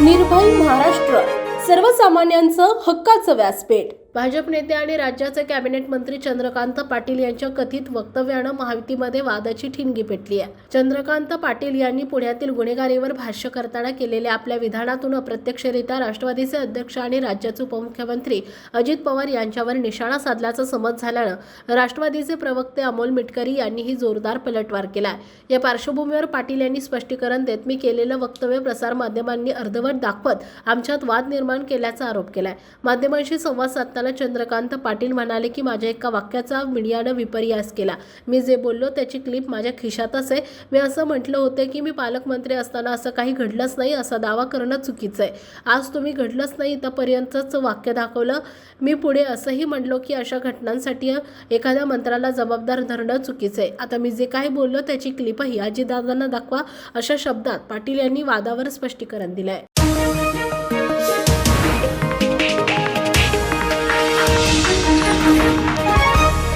निर्भय महाराष्ट्र. सर्वसामान्यांचं हक्काचं व्यासपीठ. भाजप नेते आणि राज्याचे कॅबिनेट मंत्री चंद्रकांत पाटील यांच्या कथित वक्तव्यानं महायुतीमध्ये वादाची ठिणगी पेटली आहे. चंद्रकांत पाटील यांनी पुण्यातील गुन्हेगारीवर भाष्य करताना केलेल्या आपल्या विधानातून अप्रत्यक्षरित्या राष्ट्रवादीचे अध्यक्ष आणि राज्याचे उपमुख्यमंत्री अजित पवार यांच्यावर निशाणा साधल्याचं समज झाल्यानं राष्ट्रवादीचे प्रवक्ते अमोल मिटकरी यांनीही जोरदार पलटवार केला या पार्श्वभूमीवर पाटील यांनी स्पष्टीकरण देत मी केलेलं वक्तव्य प्रसारमाध्यमांनी अर्धवट दाखवत आमच्यात वाद निर्माण केल्याचा आरोप केला आहे माध्यमांशी संवाद साधताना चंद्रकांत पाटील म्हणाले की माझ्या एका वाक्याचा मीडियानं विपर्यास केला. मी जे बोललो त्याची क्लिप माझ्या खिशातच आहे. मी असं म्हटलं होतं की मी पालकमंत्री असताना असं काही घडलंच नाही असा दावा करणं चुकीचं आहे. आज तुम्ही घडलंच नाही इथंपर्यंतच वाक्य दाखवलं. मी पुढे असंही म्हणलो की अशा घटनांसाठी एखाद्या मंत्र्याला जबाबदार धरणं चुकीचं आहे. आता मी जे काही बोललो त्याची क्लिपही अजितदादांना दाखवा अशा शब्दात पाटील यांनी वादावर स्पष्टीकरण दिलं आहे